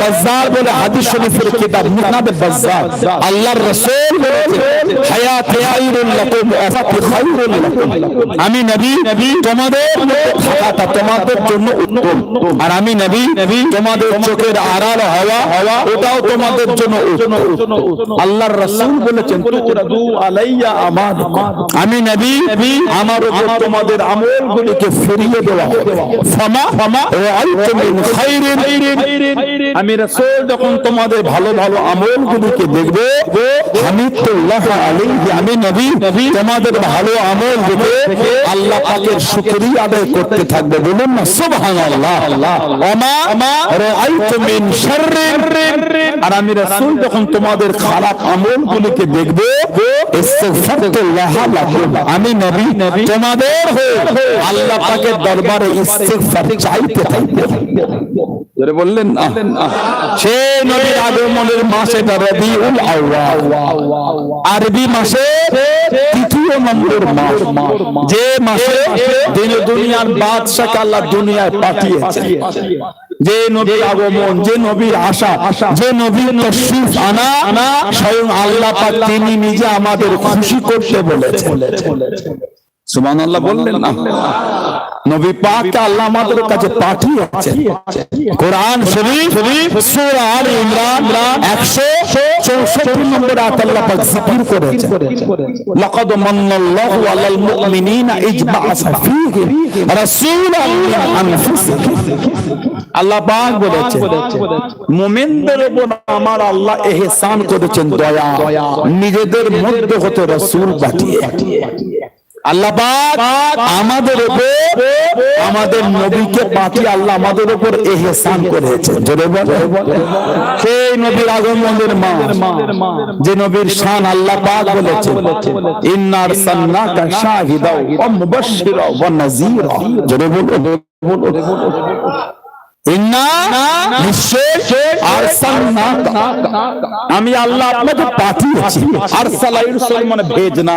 বাজ্জার বলে হাদিস শরীফের কিতাব, মুসনাদ বাজ্জার আল্লাহর রাসূল হায়াতে লাকুম ওয়াফাতু খায়রুল লাকুম। আমি নবী, তোমাদের থাকাটা তোমাদের জন্য উত্তম। আর আমি নবী, তোমাদের চোখের আড়াল হওয়া, ওটাও তোমাদের জন্য উত্তম। আল্লাহর রাসূল বলেছেন তুরাদু আলাইয়া আমাদ আমি নবী আমার উপর তোমাদের আমলগুলিকে ফিরিয়ে দেওয়া হবে। ফামা ফামা, রাআইতু মিন খাইরিন। আমি রাসূল যখন তোমাদের ভালো ভালো আমলগুলিকে দেখবে হামিদুল্লাহ আলাইহি আমি নবী নবী। তোমাদের ভালো আমল দেখে আল্লাহ পাকের শুকরিয়া আদায় করতে থাকবে। বলুন না সুবহানাল্লাহ। ওমা রাআইতু মিন শাররিন। আর আমি রাসূল যখন তোমাদের খারাপ আমলগুলিকে দেখবে। আমি নবী, তোমাদের আল্লাহ পাকের দরবারে চাইতে জোরে বললেন না সে নবীর আগমনের মাস আউয়াল। আরবি মাসে তৃতীয় নম্বর মাস। যে মাসে দিন দুনিয়ার বাদশাকে আল্লাহ দুনিয়ায় পাঠিয়েছে যে নবীর আগমন যে নবীর আশা যে নবীর তশরিফ আনা আনা স্বয়ং আল্লাহ পাক তিনি নিজে আমাদের খুশি করতে বলেছেন। সুবহানাল্লাহ বললেন না। নবী আল্লাহ আমাদের কাছে পাঠিয়েছেন। কোরআন শরীফ, সূরা আল ইমরান 164 নম্বর আয়াত আল্লাহ পাক জিকির লাকাদ মান্নাল্লাহু আলাল মুমিনিনা রাসূলান আল্লাহ পাক মুমিনদের উপর আমার আল্লাহ ইহসান করেছেন দয়া। নিজেদের মধ্যে হতে রাসূল পাঠিয়ে। আল্লাহ আমাদের উপর, আমাদের নবীকে পাঠিয়ে আল্লাহ আমাদের উপর এহসান করেছে সেই নবীর আগমনের মা, যে নবীর শান আল্লাহ পাক বলেছেন ইন্নার সান্নাকা শাহিদা ওয়া মুবাশশিরা ওয়া নাযীরা। জোরে বলো আমি আল্লাহ আপনাকে পাঠিয়েছি। মানে ভেজনা।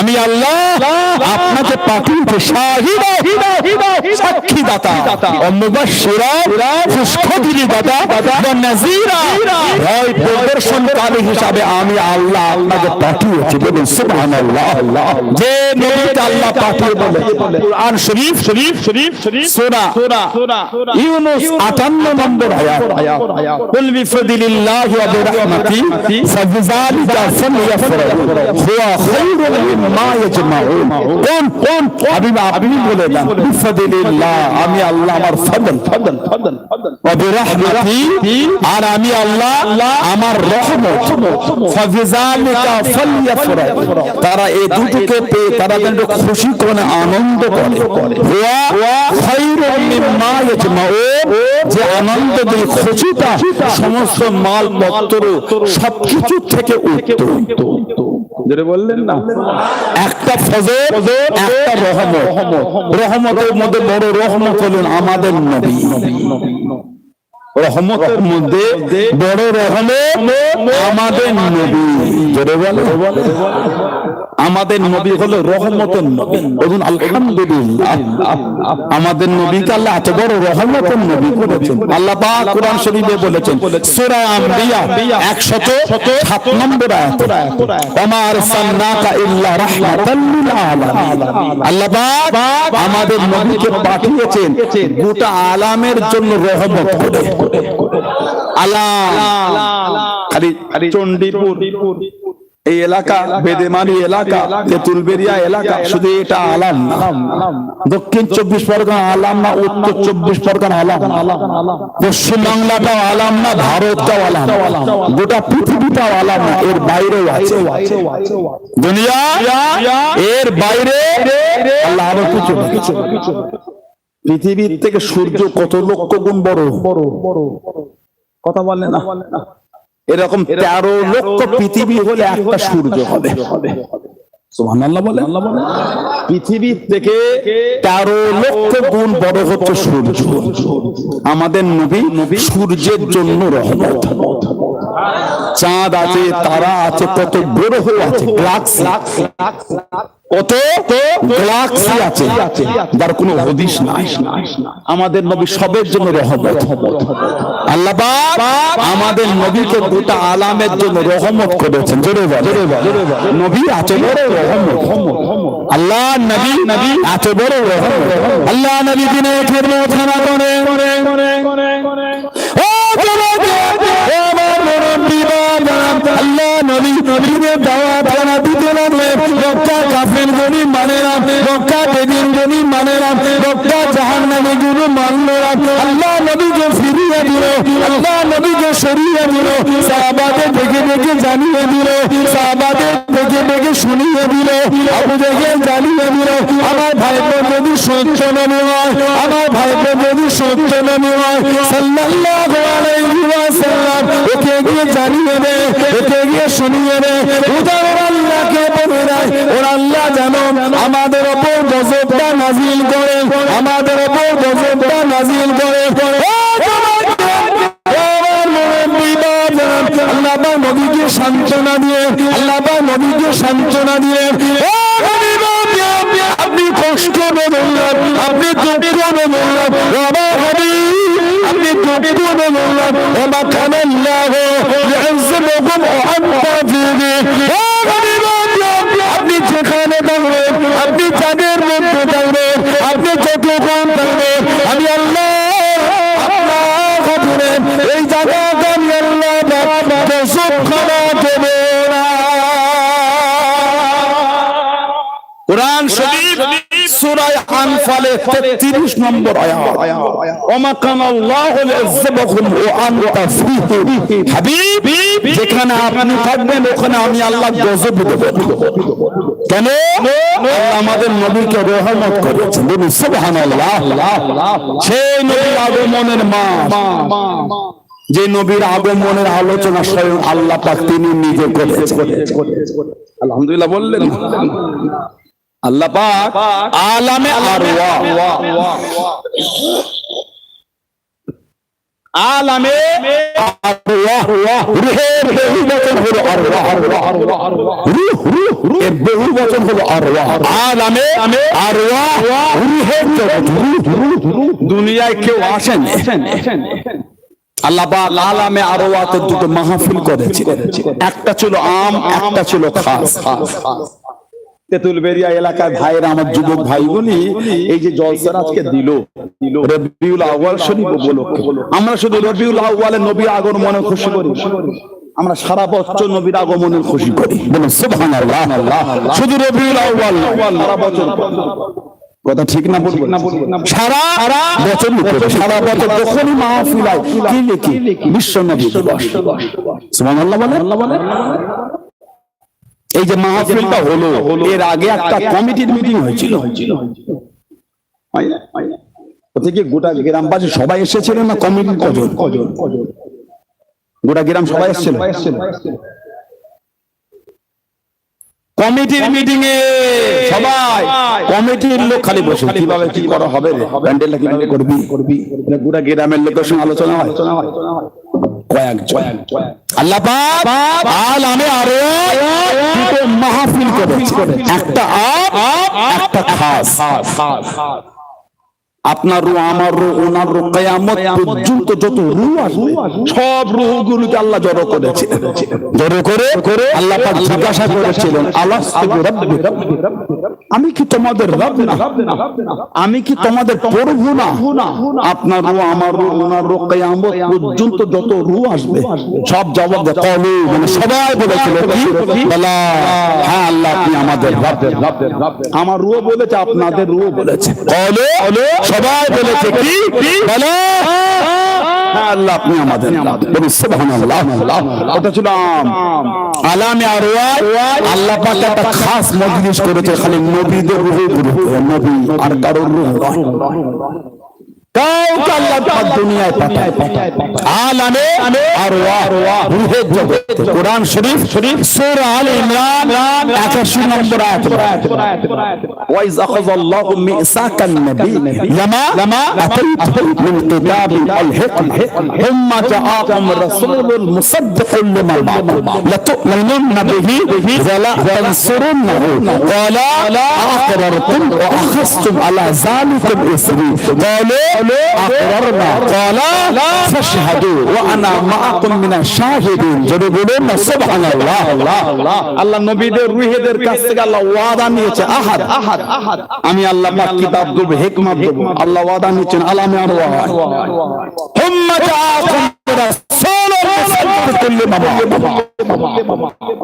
আমি আল্লাহ আপনাকে পাঠিয়েছি সাক্ষী দাতা প্রদর্শনকারী হিসাবে আমি আল্লাহ আপনাকে পাঠিয়েছি। বলুন সুবহানাল্লাহ। যে নবীকে আল্লাহ পাঠিয়ে বলে। কোরআন শরীফ শরীফ শরীফ শরীফ সূরা। সূরা ইউনূস 58 নম্বর আয়াত। কুল বিফদিলিল্লাহি ওয়া বিরহমাতি ফাবিযালিকা ফালইফরাহু হুয়া খায়রুম মিম্মা ইয়াজমাউন। কোন কোন? হাবিব আপনি বলে দেন। বিফদিলিল্লাহ আমি আল্লাহ আমার ফদল ফদল ফদল ওয়া বিরহমাতি আর আমি আল্লাহ আমার রহমত। তারা এই দুটোকে পেয়ে তারা যেন খুশি করে আনন্দ করে। হুয়া মিম্মা ইয়াজমাউন। যে আনন্দ খুশিটা সমস্ত মাল পত্র সবকিছু থেকে উত্তম যেটা বললেন না? একটা ফজর একটা রহমত। রহমতের মধ্যে বড় রহমত হলেন আমাদের নবী। রহমতের মধ্যে বড় রহমত আমাদের নবী। জোরে বলে। আমাদের নবী হলো রহমতের নবী বলুন আলহামদুলিল্লাহ আমাদের নবীকে আল্লাহ এত বড় রহমতের নবী করেছেন। আল্লাহ পাক কোরআন শরীফে বলেছেন সূরা আম্বিয়া 107 নম্বর আয়াত। ওমা আরসালনাকা ইল্লা রাহমাতাল লিল আলামিন আল্লাহ পাক আমাদের নবীকে পাঠিয়েছেন গোটা আলামের জন্য রহমত করে। আলাম। খালি চণ্ডীপুর। এই এলাকা বেদেমারি এলাকা তেতুলবেরিয়া এলাকা শুধু এটা আলাম দক্ষিণ চব্বিশ পরগনা আলাম না উত্তর চব্বিশ পরগনা আলাম। পশ্চিম বাংলাটাও আলাম না ভারতটাও আলাম। গোটা পৃথিবীটাও আলাম না এর বাইরেও আছে। দুনিয়া এর বাইরে আল্লাহ আরও কিছু। পৃথিবীর থেকে সূর্য কত লক্ষ গুণ বড়? বড় বড়। কথা বলে না। এরকম তেরো লক্ষ পৃথিবী হলে একটা সূর্য হবে। বলে পৃথিবীর থেকে তেরো লক্ষ গুণ বড় হচ্ছে সূর্য। আমাদের নবী সূর্যের জন্য রহমত। চাঁদ আছে, তারা আছে কত গ্রহ আছে কত গ্লাক্সি আছে, যার হদিস নাই। আমাদের নবী সবের জন্য রহমত। আল্লাহ আমাদের নবীকে গোটা আলামের জন্য রহমত করেছেন। জোরে নবী এত বড় রহমত। আল্লাহ নবী নবী এত বড় রহমত। আল্লাহ নবী দিনে নবী নবীদের দাওয়াত খানা দিতে লাগলে মক্কা কাফের গনি মানে না মক্কা বেদিন গনি মানে না মক্কা জাহান্নামে গুলো মানলো না। জানিয়ে শুনিয়ে হয় উদাহরণ আল্লাহকে বলে দেয় ওর আল্লাহ যেন আমাদের ওপর গজবটা নাজিল করে, আমাদের ওপর গজবটা নাজিল করে। ও আল্লাহ নবীকে সান্ত্বনা দিয়ে আল্লাহ নবীকে সান্ত্বনা দিয়ে। ও আপনি কষ্ট নেবেন আপনি দুঃখ নেবেন আপনি দুঃখ নেবেন না ওমা কানাল্লাহ প্রসব খানা দেব না কোরআন শরীফ, সূরা আনফালে 33 নম্বর আয়াত। ওমা কানা আল্লাহু লিয়াযবাকুম ওয়া আনতা ফীহি। হাবিব, যেখানে আপনি থাকবেন, ওখানে আমি আল্লাহ গজব দেব। কেন? আমাদের নবীকে রহমত করেছেন। সেই নবীর আগমনের মা যে নবীর আগমনের আলোচনা স্বয়ং আল্লাহ পাক তিনি নিজে করেছেন। আলহামদুলিল্লাহ বললেন। আল্লাহ পাক আলামে আলামে বহু বচন হলো আলামে দুনিয়ায় কেউ আসেন। রবিউল আউয়াল আমরা শুধু রবিউল আউয়ালের নবী আগমন মনে খুশি করি। আমরা সারা বছর নবীর আগমনের খুশি করি। শুধু রবিউল আউয়াল সারা বছর। কথা ঠিক না বলব সারা বছর সারা বছর যখনই মাহফিল হয় কি লিখি? বিশ্ব নবী দিবস। সুবহানাল্লাহ বলেন এই যে মাহফিলটা হলো এর আগে একটা কমিটির মিটিং হয়েছিল। হয় না? ওতে কি গোটা গ্রামবাসী সবাই এসেছিলেন না কমিটির কজন? গোটা গ্রাম সবাই এসেছিল। কমিটির মিটিং এ সবাই কমিটির লোক খালি বসে কীভাবে কি করা হবে প্যান্ডেলটা কীভাবে করবি? করবি? এটা গ্রামের লোকের সঙ্গে আলোচনা হয়? কয়েকজন। আল্লাহ আল আমি আরও মাহফিল করে একটা আপ একটা খাস। আপনার রু আমার রু ওনার রু কিয়ামত পর্যন্ত যত রু আসবে সব রুহগুলোকে আল্লাহ জড়ো করেছে। জড়ো করে করে আল্লাহ পাক জিজ্ঞাসা করেছিলেন রাব্বি আমি কি তোমাদের রব না? আমি কি তোমাদের প্রভু না? আপনার রু আমার রু ওনার রু কিয়ামত পর্যন্ত যত রু আসবে সব জবাব দেয় কলু মানে সবাই বলেছিল কি? বলা হ্যাঁ আল্লাহ আপনি আমাদের রব। আমার রুও বলেছে আপনাদের রুও বলেছে। কলু? সবাই বলেছে কি? বলো? হ্যাঁ আল্লাহ আপনি আমাদের বলুন সুবহানাল্লাহ। ওটা ছিল আম। আলামে আরওয়া আল্লাহ পাক একটা খাস মজলিস করেছে খালি নবীদের রূহে নবী আর কারোর রূহ নয়। কাউকে আল্লাহ পাক দুনিয়ায় পাঠায় আলামে আরওয়াহ রূহের জগতে কোরআন শরীফ শরীফ সূরা আল ইমরান 81 নম্বর আয়াত ওয়াইজ আখাযাল্লাহু মিসাকান নবী লামা লামা আতাইতুকুম মিন কিতাবিন আল হিকম ثم جاءكم رسول مصدق لما معكم لتؤمنن به ولا تنصرنه قال أقررتم وأخذتم على ذلكم إثري قالوا আল্লাহ নবীদের রুহেদের কাছ থেকে আল্লাহ ওয়াদা নিয়েছে আহাদ আহাদ আহাদ। আমি আল্লাহ পাক কিতাব দেব হিকমত দেব আল্লাহ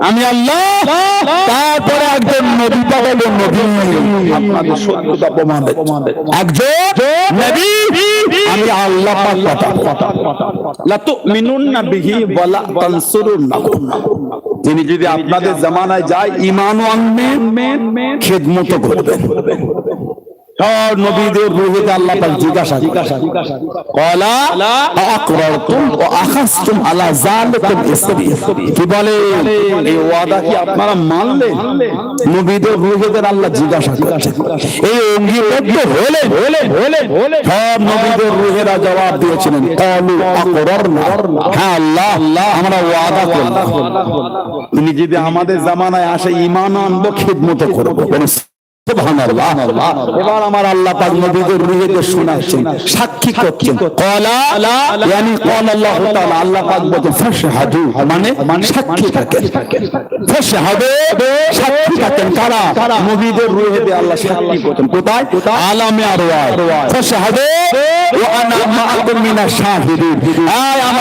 আমি আল্লাহ তারপরে একজন নবী পাঠালো নবী। আপনাদের সত্যতা প্রমাণ। একজন নবী আমি আল্লাহ তিনি যদি আপনাদের জামানায় যায় আনবেন খেদমত করবেন। সব নবীদের রুহেতে আল্লাহ পাক জিজ্ঞাসা জিজ্ঞাসা কলা আকরারতুম ওয়া আখাযতুম আলা যালিকুম ইসরি কি বলে? এই ওয়াদা কি আপনারা মানলেন? নবীদের রুহেদের আল্লাহ জিজ্ঞাসা করছেন এই অঙ্গীবদ্ধ হলে হলে হলে হলে সব নবীদের রুহেরা জবাব দিয়েছিলেন কালু আকরারনা। হ্যাঁ আল্লাহ আল্লাহ আমরা ওয়াদা করলাম। তিনি যদি আমাদের জামানায় আসে ঈমান আনব খিদমত করব। এবার আমার মানে আলামে